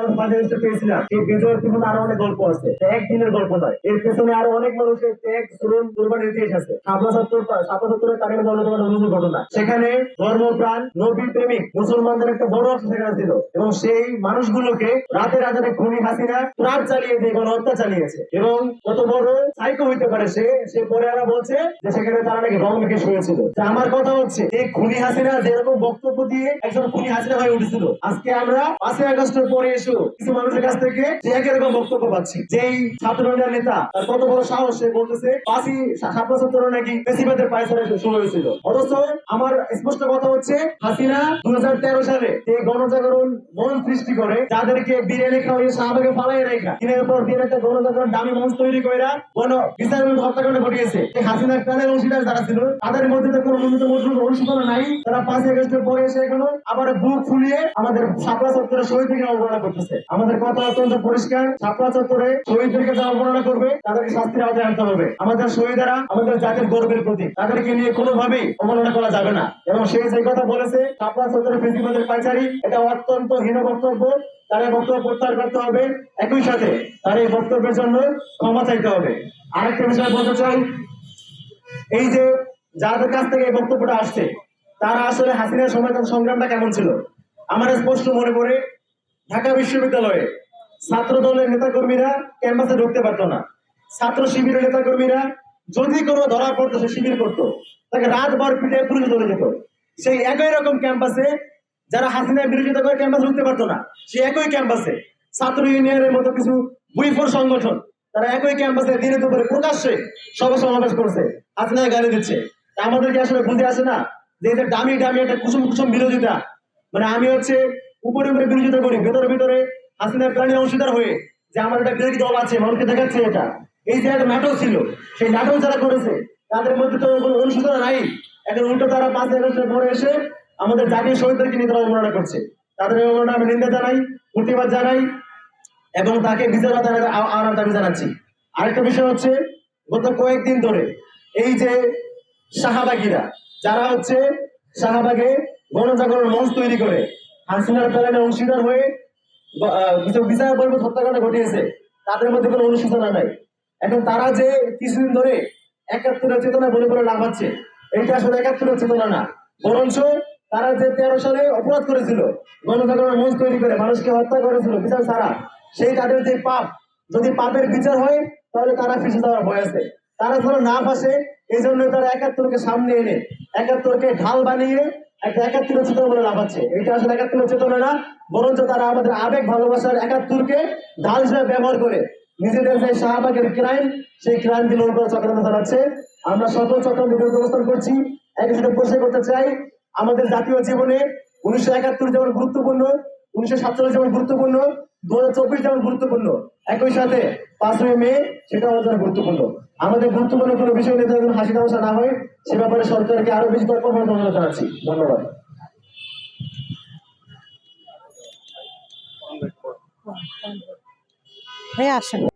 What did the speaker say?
এসে এবং সেই মানুষগুলোকে রাতে খুনি হাসিনা চালিয়ে দিয়ে চালিয়েছে। এবং কত বড় সাইকো হইতে পারে সে সে পরে আরা বলছে যে সেখানে তারা নাকি রং মেখে শুয়েছিল আমার কথা হচ্ছে, এই খুনি হাসিনা যেরকম বক্তব্য দিয়ে একজন খুনি হাসিনা হয়ে উঠেছিল, আজকে আমরা পাঁচই আগস্টের পরে কিছু মানুষের কাছ থেকে যে বক্তব্য পাচ্ছি। যেই ছাত্র নেতা, তার কত বড় সাহস সে বলতেছে, পাঁচই ছাত্র ছাত্র নাকি বেশিবাদের পায়সারে শুরু হয়েছিল অথচ আমার স্পষ্ট কথা হচ্ছে, হাসিনা দু সালে এই গণজাগরণ মন সৃষ্টি করে, যাদেরকে শাহবাগে ফালাই রেখা একটা গণজাগরণ দামি মঞ্চ তৈরি করে বিচার হত্যাকাণ্ড ঘটিয়েছে। এই অংশীদার যারা ছিল, তাদের মধ্যে কোনো মজবুত অনুশোচনা নাই। তারা পাঁচ আগস্টের পরে এসে এখনও আবার বুক ফুলিয়ে আমাদের সাপলা চত্বরে শহীদকে অবমাননা করতেছে আমাদের কথা অত্যন্ত পরিষ্কার। সাপলা চত্বরে শহীদদেরকে যারা অবমাননা করবে, তাদেরকে শাস্তির আওতায় আনতে হবে। আমাদের শহীদেরা আমাদের জাতির গর্বের তাদেরকে নিয়ে কোনোভাবেই অবমাননা করা যাবে না। এবং সেই যে কথা বলেছে সাপলা চত্বরে পাইচারি এটা অত্যন্ত হীন বক্তব্য। তার এই বক্তব্য প্রত্যাহার করতে হবে। একই সাথে তার এই বক্তব্যের জন্য ক্ষমা চাইতে হবে। আরেকটা বিষয় বলতে চাই, এই যে যাদের কাছ থেকে এই বক্তব্যটা আসছে, তারা আসলে হাসিনার সময় সংগ্রামটা কেমন ছিল? আমার স্পষ্ট মনে পড়ে ঢাকা বিশ্ববিদ্যালয়ে ছাত্র দলের নেতাকর্মীরা ক্যাম্পাসে ঢুকতে পারতো না। ছাত্র শিবিরের নেতাকর্মীরা যদি কোনো ধরা পড়তো, সে শিবির করতো। তাকে রাত বার পিঠে পুলিশ ধরে যেত সেই একই রকম ক্যাম্পাসে যারা হাসিনার বিরোধিতা করে ক্যাম্পাসে ঢুকতে পারতো না সেই একই ক্যাম্পাসে ছাত্র ইউনিয়নের মতো কিছু বুইফোর সংগঠন, তারা একই ক্যাম্পাসে দিনে দুপুরে প্রকাশ্যে সভা সমাবেশ করছে, হাসিনায় গালি দিচ্ছে। আমাদেরকে আসলে বুঝে আসে না যে এটা দামি দামি একটা কুসুম কুসুম বিরোধিতা। মানে আমি হচ্ছে উপরে উপরে বিরোধিতা করি, ভেতরে, ভিতরে হাসিনার প্রাণী অংশীদার হয়ে যে আমার একটা বিরোধী দল আছে, মানুষকে দেখাচ্ছে এটা। এই যে একটা নাটক ছিল, সেই নাটক যারা করেছে, তাদের মধ্যে তো কোনো অনুশোচনা নাই। এখন উল্টো তারা পাঁচ আগস্টের পরে এসে আমাদের জাতীয় শহীদদেরকে নিয়ে তারা অবমাননা করছে। তাদের অবমাননা আমি নিন্দা জানাই, প্রতিবাদ জানাই, এবং তাকে বিচার আদালতে আ- আনার দাবি জানাচ্ছি। আরেকটা বিষয় হচ্ছে, গত কয়েকদিন ধরে এই যে শাহবাগীরা, যারা হচ্ছে শাহবাগে গণজাগরণ মঞ্চ তৈরি করে হাসিনার প্যানেলে অংশীদার হয়ে বিচার পর্ব হত্যাকাণ্ড ঘটিয়েছে, তাদের মধ্যে কোনো অনুশোচনা নাই। এখন তারা যে কিছুদিন ধরে একাত্তরের চেতনা বলে বলে লাভাচ্ছে এইটা আসলে একাত্তরের চেতনা না। বরঞ্চ তারা যে তেরো সালে অপরাধ করেছিল গণজাগরণ মঞ্চ তৈরি করে মানুষকে হত্যা করেছিল বিচার ছাড়া সেই তাদের যে পাপ, যদি পাপের বিচার হয়, তাহলে তারা ফিসে যাওয়ার ভয় আছে। তারা ধরো না ফাঁসে, এই জন্য তারা একাত্তরকে সামনে এনে, একাত্তরকে ঢাল বানিয়ে একটা একাত্তরের চেতনা বলে লাভাচ্ছে এটা আসলে একাত্তরের চেতনা না, বরঞ্চ তারা আমাদের আবেগ, ভালোবাসার একাত্তরকে ঢাল হিসেবে ব্যবহার করে। নিজেদের যে শাহবাগের ক্রাইম সেই ক্রাইমগুলোর চক্রান্ত চালাচ্ছে আমরা সকল চক্রান্ত অবস্থান করছি। একই সাথে পরিষ্কার করতে চাই, আমাদের জাতীয় জীবনে উনিশশো একাত্তর যেমন গুরুত্বপূর্ণ উনিশশো সাতচল্লিশ যেমন গুরুত্বপূর্ণ দু হাজার চব্বিশ যেমন গুরুত্বপূর্ণ, একই সাথে পাঁচই মে সেটা আমাদের গুরুত্বপূর্ণ। আমাদের গুরুত্বপূর্ণ কোনো বিষয় নিয়ে যেন হাসি তামাশা না হয়, সে ব্যাপারে সরকারকে আরও বেশি অনুরোধ জানাচ্ছি। ধন্যবাদ। হয়ে আসেন।